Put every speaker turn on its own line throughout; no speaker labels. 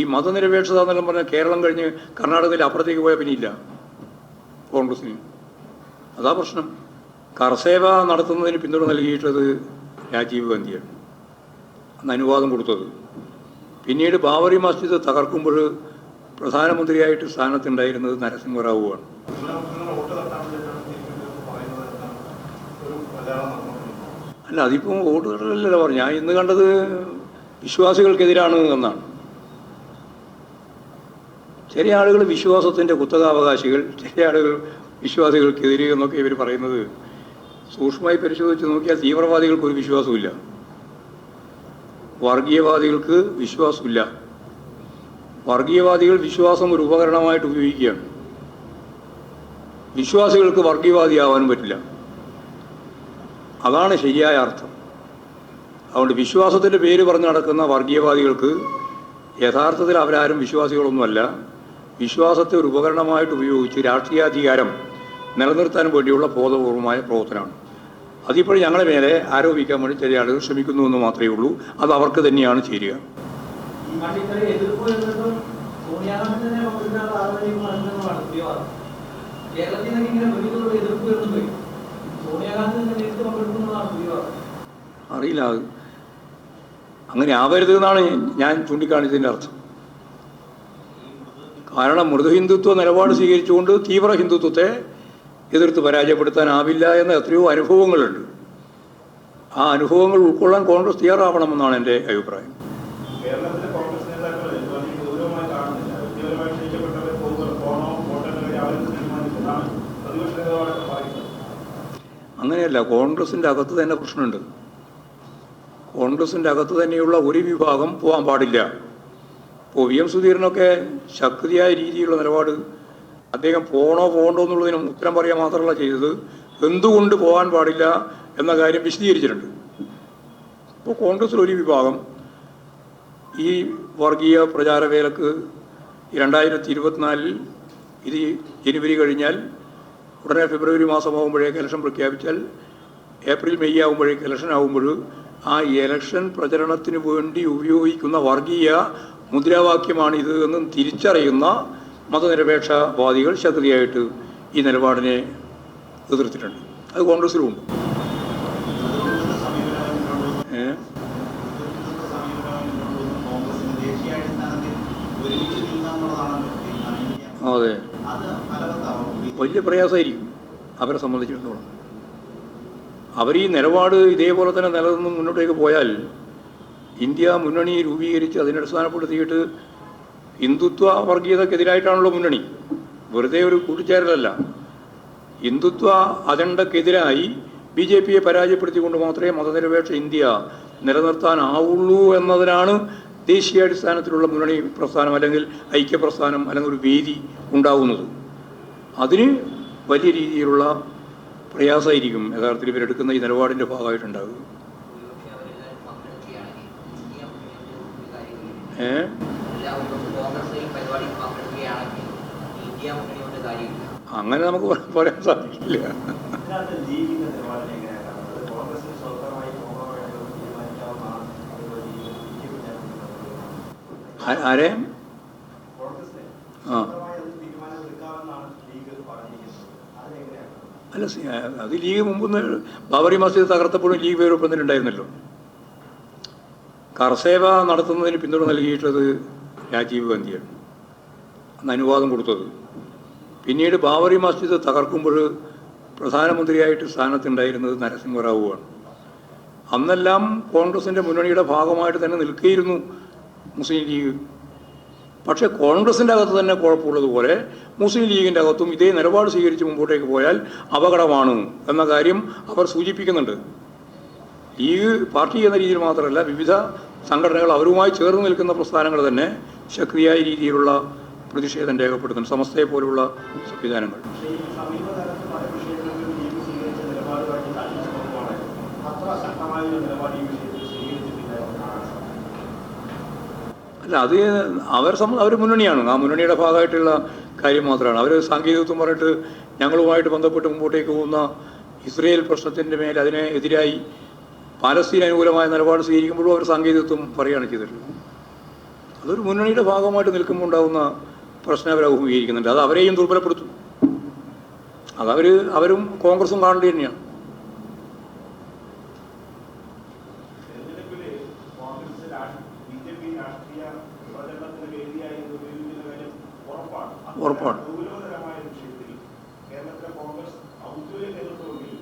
ഈ മതനിരപേക്ഷത എന്നെല്ലാം പറഞ്ഞാൽ കേരളം കഴിഞ്ഞ് കർണാടകയിൽ അപ്പുറത്തേക്ക് പോയാൽ പിന്നെ ഇല്ല കോൺഗ്രസിന് അതാ പ്രശ്നം. കർസേവ നടത്തുന്നതിന് പിന്തുണ നൽകിയിട്ടത് രാജീവ് ഗാന്ധിയാണ്. അന്ന് അനുവാദം കൊടുത്തത്. പിന്നീട് ബാബറി മസ്ജിദ് തകർക്കുമ്പോൾ പ്രധാനമന്ത്രിയായിട്ട് സ്ഥാനത്തുണ്ടായിരുന്നത് നരസിംഹറാവുവാണ്. അല്ല അതിപ്പോൾ വോട്ടുകളല്ല പറഞ്ഞു ഞാൻ ഇന്ന് കണ്ടത് വിശ്വാസികൾക്കെതിരാണ് എന്നാണ്. ചില ആളുകൾ വിശ്വാസത്തിന്റെ കുത്തകാവകാശികൾ ചില ആളുകൾ വിശ്വാസികൾക്കെതിരെ എന്നൊക്കെ ഇവർ പറയുന്നത് സൂക്ഷ്മമായി പരിശോധിച്ച് നോക്കിയാൽ തീവ്രവാദികൾക്ക് ഒരു വിശ്വാസമില്ല വർഗീയവാദികൾക്ക് വിശ്വാസമില്ല വർഗീയവാദികൾ വിശ്വാസം ഒരു ഉപകരണമായിട്ട് ഉപയോഗിക്കുകയാണ്. വിശ്വാസികൾക്ക് വർഗീയവാദിയാവാനും പറ്റില്ല. അതാണ് ശരിയായ അർത്ഥം. അതുകൊണ്ട് വിശ്വാസത്തിന്റെ പേര് പറഞ്ഞ് നടക്കുന്ന വർഗീയവാദികൾക്ക് യഥാർത്ഥത്തിൽ അവരാരും വിശ്വാസികളൊന്നുമല്ല. വിശ്വാസത്തെ ഒരു ഉപകരണമായിട്ട് ഉപയോഗിച്ച് രാഷ്ട്രീയാധികാരം നിലനിർത്താൻ വേണ്ടിയുള്ള ബോധപൂർവമായ പ്രവർത്തനമാണ്. അതിപ്പോൾ ഞങ്ങളെ മേലെ ആരോപിക്കാൻ വേണ്ടി ചില ആളുകൾ ശ്രമിക്കുന്നു എന്ന് മാത്രമേ ഉള്ളൂ. അത് അവർക്ക് തന്നെയാണ് ചേരുക. അറിയില്ല. അങ്ങനെ ആവരുത് എന്നാണ് ഞാൻ ചൂണ്ടിക്കാണിച്ചതിന്റെ അർത്ഥം. കാരണം മൃദു ഹിന്ദുത്വ നിലപാട് സ്വീകരിച്ചുകൊണ്ട് തീവ്ര ഹിന്ദുത്വത്തെ എതിർത്ത് പരാജയപ്പെടുത്താനാവില്ല എന്ന എത്രയോ അനുഭവങ്ങളുണ്ട്. ആ അനുഭവങ്ങൾ ഉൾക്കൊള്ളാൻ കോൺഗ്രസ് തയ്യാറാവണമെന്നാണ് എന്റെ അഭിപ്രായം. അങ്ങനെയല്ല കോൺഗ്രസിന്റെ അകത്ത് തന്നെ പ്രശ്നമുണ്ട്. കോൺഗ്രസിന്റെ അകത്ത് തന്നെയുള്ള ഒരു വിഭാഗം പോകാൻ പാടില്ല. ഇപ്പോൾ വി എം സുധീരനൊക്കെ ശക്തിയായ രീതിയിലുള്ള നിലപാട് അദ്ദേഹം പോകണോ പോകണ്ടോ എന്നുള്ളതിനും ഉത്തരം പറയുക മാത്രമല്ല ചെയ്തത്. എന്തുകൊണ്ട് പോകാൻ പാടില്ല എന്ന കാര്യം വിശദീകരിച്ചിട്ടുണ്ട്. ഇപ്പോൾ കോൺഗ്രസിൽ ഒരു വിഭാഗം ഈ വർഗീയ പ്രചാരവേലക്ക് വേലക്ക് രണ്ടായിരത്തി ഇരുപത്തിനാലിൽ ഇത് ജനുവരി കഴിഞ്ഞാൽ ഉടനെ ഫെബ്രുവരി മാസമാകുമ്പോഴേക്ക് ഇലക്ഷൻ പ്രഖ്യാപിച്ചാൽ ഏപ്രിൽ മെയ് ആകുമ്പോഴേക്ക് ഇലക്ഷൻ ആകുമ്പോൾ ആ ഇലക്ഷൻ പ്രചരണത്തിന് വേണ്ടി ഉപയോഗിക്കുന്ന വർഗീയ മുദ്രാവാക്യമാണ് ഇത് എന്നും തിരിച്ചറിയുന്ന മതനിരപേക്ഷവാദികൾ ശക്തിയായിട്ട് ഈ നിലപാടിനെ എതിർത്തിട്ടുണ്ട്. അത്
തീരുമാനം.
അതെ. വലിയ പ്രയാസമായിരിക്കും അവരെ സംബന്ധിച്ചിടത്തോളം. അവർ ഈ നിലപാട് ഇതേപോലെ തന്നെ നിലനിന്ന് മുന്നോട്ടേക്ക് പോയാൽ ഇന്ത്യ മുന്നണി രൂപീകരിച്ച് അതിനെ അടിസ്ഥാനപ്പെടുത്തിയിട്ട് ഹിന്ദുത്വ വർഗീയതക്കെതിരായിട്ടാണല്ലോ മുന്നണി. വെറുതെ ഒരു കൂട്ടിച്ചേരലല്ല ഹിന്ദുത്വ അജണ്ടക്കെതിരായി ബി ജെ പിയെ പരാജയപ്പെടുത്തിക്കൊണ്ട് മാത്രമേ മതനിരപേക്ഷ ഇന്ത്യ നിലനിർത്താനാവുള്ളൂ എന്നതിനാണ് ദേശീയാടിസ്ഥാനത്തിലുള്ള മുന്നണി പ്രസ്ഥാനം അല്ലെങ്കിൽ ഐക്യപ്രസ്ഥാനം അല്ലെങ്കിൽ ഒരു വേദി ഉണ്ടാകുന്നത് അതിന് വലിയ രീതിയിലുള്ള പ്രയാസമായിരിക്കും യഥാർത്ഥത്തിൽ ഇവരെടുക്കുന്ന ഈ നിലപാടിന്റെ ഭാഗമായിട്ടുണ്ടാവുക
ഒരുപക്ഷെ അവരെല്ലാവരും പങ്കെടുക്കുകയാണെങ്കിൽ ഇന്ത്യ മുന്നണിയുടെ ഒരു കാര്യമില്ല.
ഏ
എല്ലാവരും കോൺഗ്രസ് ഈ പരിപാടിയിൽ പങ്കെടുക്കുകയാണെങ്കിൽ ഇന്ത്യ മുന്നണിയുടെ കാര്യമില്ല
അങ്ങനെ നമുക്ക് പറയാൻ സാധിക്കില്ല.
ആരെയും
ആ- അല്ല അത് ലീഗ് മുമ്പ് ബാബറി മസ്ജിദ് തകർത്തപ്പോഴും ലീഗ് പേരൊപ്പത്തിലുണ്ടായിരുന്നല്ലോ കർസേവ നടത്തുന്നതിന് പിന്തുണ നൽകിയിട്ടത് രാജീവ് ഗാന്ധിയാണ്. അന്ന് അനുവാദം കൊടുത്തത്. പിന്നീട് ബാബറി മസ്ജിദ് തകർക്കുമ്പോൾ പ്രധാനമന്ത്രിയായിട്ട് സ്ഥാനത്തുണ്ടായിരുന്നത് നരസിംഹറാവുവാണ്. അന്നെല്ലാം കോൺഗ്രസിന്റെ മുന്നണിയുടെ ഭാഗമായിട്ട് തന്നെ നിൽക്കുകയായിരുന്നു മുസ്ലിം ലീഗ്. പക്ഷേ കോൺഗ്രസിന്റെ അകത്ത് തന്നെ കുഴപ്പമുള്ളതുപോലെ മുസ്ലിം ലീഗിന്റെ അകത്തും ഇതേ നിലപാട് സ്വീകരിച്ച് മുമ്പോട്ടേക്ക് പോയാൽ അപകടമാണ് എന്ന കാര്യം അവർ സൂചിപ്പിക്കുന്നുണ്ട്. ലീഗ് പാർട്ടി എന്ന രീതിയിൽ മാത്രമല്ല വിവിധ സംഘടനകൾ അവരുമായി ചേർന്ന് നിൽക്കുന്ന പ്രസ്ഥാനങ്ങൾ തന്നെ ശക്തിയായ രീതിയിലുള്ള പ്രതിഷേധം രേഖപ്പെടുത്തുന്നു. സമസ്തയെ പോലുള്ള സംവിധാനങ്ങൾ.
ഈ ഈ
അല്ല അത് അവർ സം അവർ മുന്നണിയാണ്. ആ മുന്നണിയുടെ ഭാഗമായിട്ടുള്ള കാര്യം മാത്രമാണ്. അവർ സാങ്കേതികത്വം പറഞ്ഞിട്ട് ഞങ്ങളുമായിട്ട് ബന്ധപ്പെട്ട് മുമ്പോട്ടേക്ക് പോകുന്ന ഇസ്രയേൽ പ്രശ്നത്തിന്റെ മേൽ അതിനെ എതിരായി പാലസ്തീൻ അനുകൂലമായ നിലപാട് സ്വീകരിക്കുമ്പോഴും അവർ സാങ്കേതികത്വം പറയുകയാണ് ചെയ്തിട്ടുള്ളത് അതൊരു മുന്നണിയുടെ ഭാഗമായിട്ട് നിൽക്കുമ്പോൾ ഉണ്ടാകുന്ന പ്രശ്നം അവർ അഭിമുഖീകരിക്കുന്നുണ്ട്. അത് അവരെയും ദുർബലപ്പെടുത്തും. അതവർ അവരും കോൺഗ്രസും കാണേണ്ടി തന്നെയാണ്.
തെരഞ്ഞെടുപ്പിൽ കോൺഗ്രസ് ബി ജെ പി രാഷ്ട്രീയ പ്രചരണത്തിന് വേദിയായി ഇത് ഉപയോഗിക്കുന്ന കാര്യം ഉറപ്പാണ് അത്ര
ഉറപ്പാണ്.
ഗൗരവതരമായ ഒരു വിഷയത്തിൽ കേരളത്തിലെ കോൺഗ്രസ് ഔദ്യോഗിക നേതൃത്വമെങ്കിൽ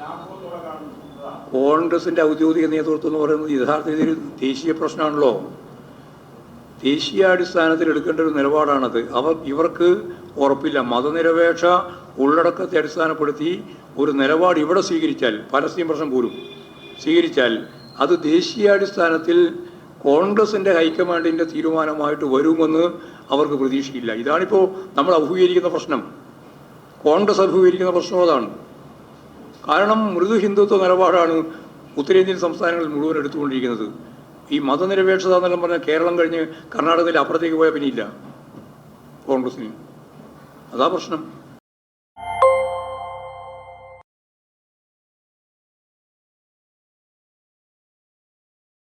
ലാഭത്തോടെ കാണുന്നതാണ്
കോൺഗ്രസിന്റെ ഔദ്യോഗിക നേതൃത്വം എന്ന് പറയുന്നത് യഥാർത്ഥത്തിൽ ഒരു ദേശീയ പ്രശ്നമാണല്ലോ. ദേശീയാടിസ്ഥാനത്തിൽ എടുക്കേണ്ട ഒരു നിലപാടാണത്. അവർ ഇവർക്ക് ഉറപ്പില്ല. മതനിരപേക്ഷ ഉള്ളടക്കത്തെ അടിസ്ഥാനപ്പെടുത്തി ഒരു നിലപാട് ഇവിടെ സ്വീകരിച്ചാൽ പരസ്യം പ്രശ്നം പോലും സ്വീകരിച്ചാൽ അത് ദേശീയാടിസ്ഥാനത്തിൽ കോൺഗ്രസിന്റെ ഹൈക്കമാൻഡിന്റെ തീരുമാനമായിട്ട് വരുമെന്ന് അവർക്ക് പ്രതീക്ഷയില്ല. ഇതാണിപ്പോൾ നമ്മൾ അഭിമുഖീകരിക്കുന്ന പ്രശ്നം. കോൺഗ്രസ് അഭിമുഖീകരിക്കുന്ന പ്രശ്നം അതാണ്. കാരണം മൃദു ഹിന്ദുത്വ നിലപാടാണ് ഉത്തരേന്ത്യൻ സംസ്ഥാനങ്ങളിൽ മുഴുവൻ എടുത്തുകൊണ്ടിരിക്കുന്നത്. ഈ മതനിരപേക്ഷത എന്നെല്ലാം പറഞ്ഞാൽ കേരളം കഴിഞ്ഞ് കർണാടകത്തിൽ അപ്പുറത്തേക്ക് പോയാൽ പിന്നെ ഇല്ല കോൺഗ്രസിന് അതാ പ്രശ്നം.